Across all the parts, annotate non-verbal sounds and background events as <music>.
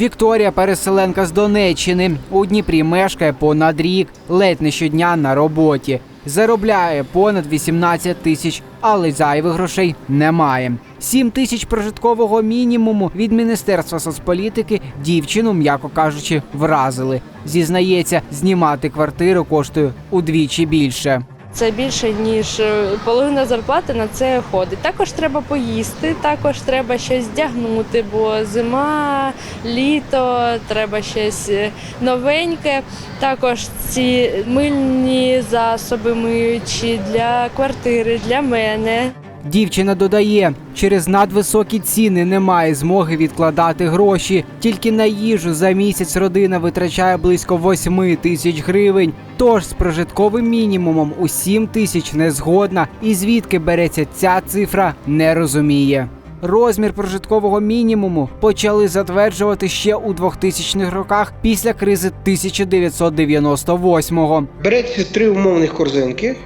Вікторія, переселенка з Донеччини, у Дніпрі мешкає понад рік, ледь не щодня на роботі. Заробляє понад 18 тисяч, але зайвих грошей немає. 7 тисяч прожиткового мінімуму від Міністерства соцполітики дівчину, м'яко кажучи, вразили. Зізнається, знімати квартиру коштує удвічі більше. Це більше ніж е, половина зарплати на це ходить. Також треба поїсти, також треба щось вдягнути, бо зима, літо, треба щось е, новеньке. Також ці мильні засоби миючі для квартири, для мене. Дівчина додає, через надвисокі ціни немає змоги відкладати гроші. Тільки на їжу за місяць родина витрачає близько 8 тисяч гривень. Тож з прожитковим мінімумом у 7 тисяч не згодна. І звідки береться ця цифра, не розуміє. Розмір прожиткового мінімуму почали затверджувати ще у 2000-х роках після кризи 1998-го. Береться три умовних корзинки,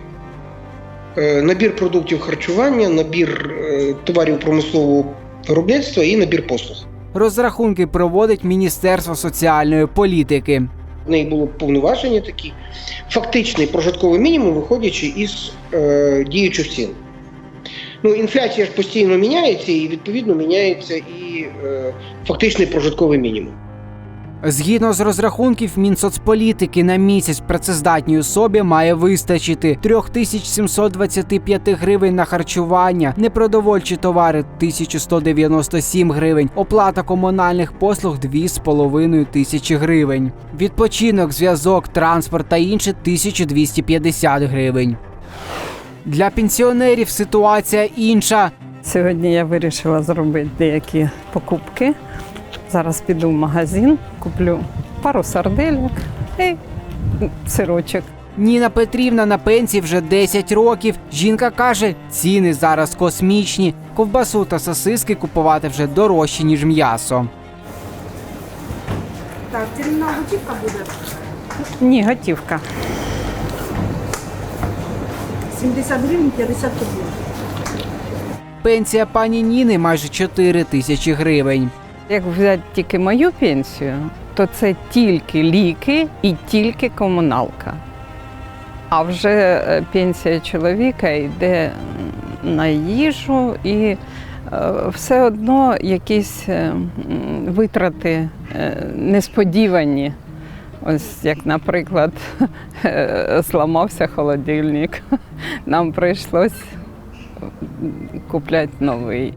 набір продуктів харчування, набір е, товарів промислового виробництва і набір послуг. Розрахунки проводить Міністерство соціальної політики. В неї було повноваження такі. Фактичний прожитковий мінімум, виходячи із е, діючих цін. Ну, інфляція ж постійно міняється, і відповідно міняється і е, фактичний прожитковий мінімум. Згідно з розрахунків Мінсоцполітики на місяць працездатній особі має вистачити 3725 гривень на харчування, непродовольчі товари 1197 гривень, оплата комунальних послуг 2,5 тисячі гривень, відпочинок, зв'язок, транспорт та інше 1250 гривень. Для пенсіонерів ситуація інша. Сьогодні я вирішила зробити деякі покупки. Зараз піду в магазин, куплю пару сардельок і сирочок. Ніна Петрівна на пенсії вже 10 років. Жінка каже, ціни зараз космічні. Ковбасу та сосиски купувати вже дорожче, ніж м'ясо. Так, термінал готівка буде Ні, готівка. 70 гривень 50 копійок. Пенсія пані Ніни майже 4 тисячі гривень. Як взяти тільки мою пенсію, то це тільки ліки і тільки комуналка. А вже е, пенсія чоловіка йде на їжу і е, все одно якісь е, витрати несподівані. Ось як, наприклад, <laughs> зламався холодильник. <laughs> Нам прийшлось купляти новий.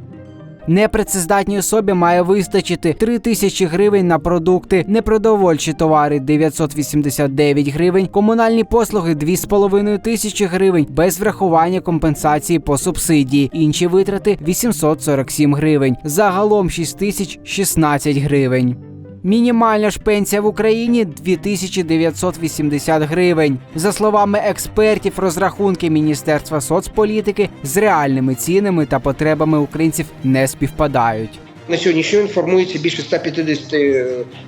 Непрацездатній особі має вистачити 3 тисячі гривень на продукти, непродовольчі товари 989 гривень, комунальні послуги 2,5 тисячі гривень без врахування компенсації по субсидії. Інші витрати 847 гривень. Загалом 6 тисяч 16 гривень. Мінімальна ж пенсія в Україні 2980 гривень. За словами експертів, розрахунки Міністерства соцполітики з реальними цінами та потребами українців не співпадають. На сьогоднішній день формується більше 150 е,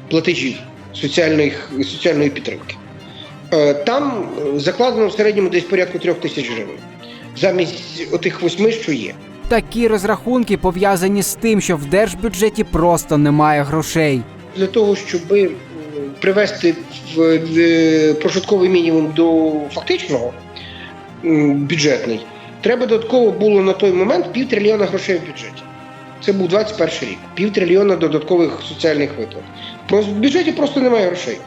платежів соціальних, соціальної підтримки. Е, Там е, закладено в середньому десь порядку трьох тисяч гривень. Замість отих восьми, що є. Такі розрахунки пов'язані з тим, що в держбюджеті просто немає грошей. Для того, щоб привести в, в прожитковий мінімум до фактичного бюджетний, треба додатково було на той момент пів трильйона грошей в бюджеті. Це був 21 рік. Пів трильйона додаткових соціальних виплат. В бюджеті просто немає грошей.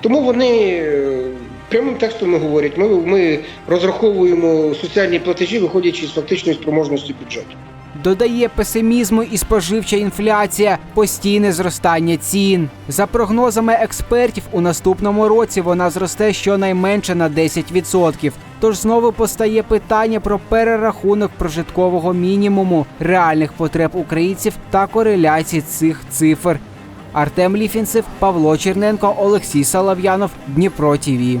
Тому вони е, прямим текстом говорять, ми, ми розраховуємо соціальні платежі, виходячи з фактичної спроможності бюджету. Додає песимізму і споживча інфляція, постійне зростання цін. За прогнозами експертів, у наступному році вона зросте щонайменше на 10%. Тож знову постає питання про перерахунок прожиткового мінімуму, реальних потреб українців та кореляції цих цифр. Артем Ліфінцев, Павло Черненко, Олексій Солов'янов, Дніпро ТІВІ.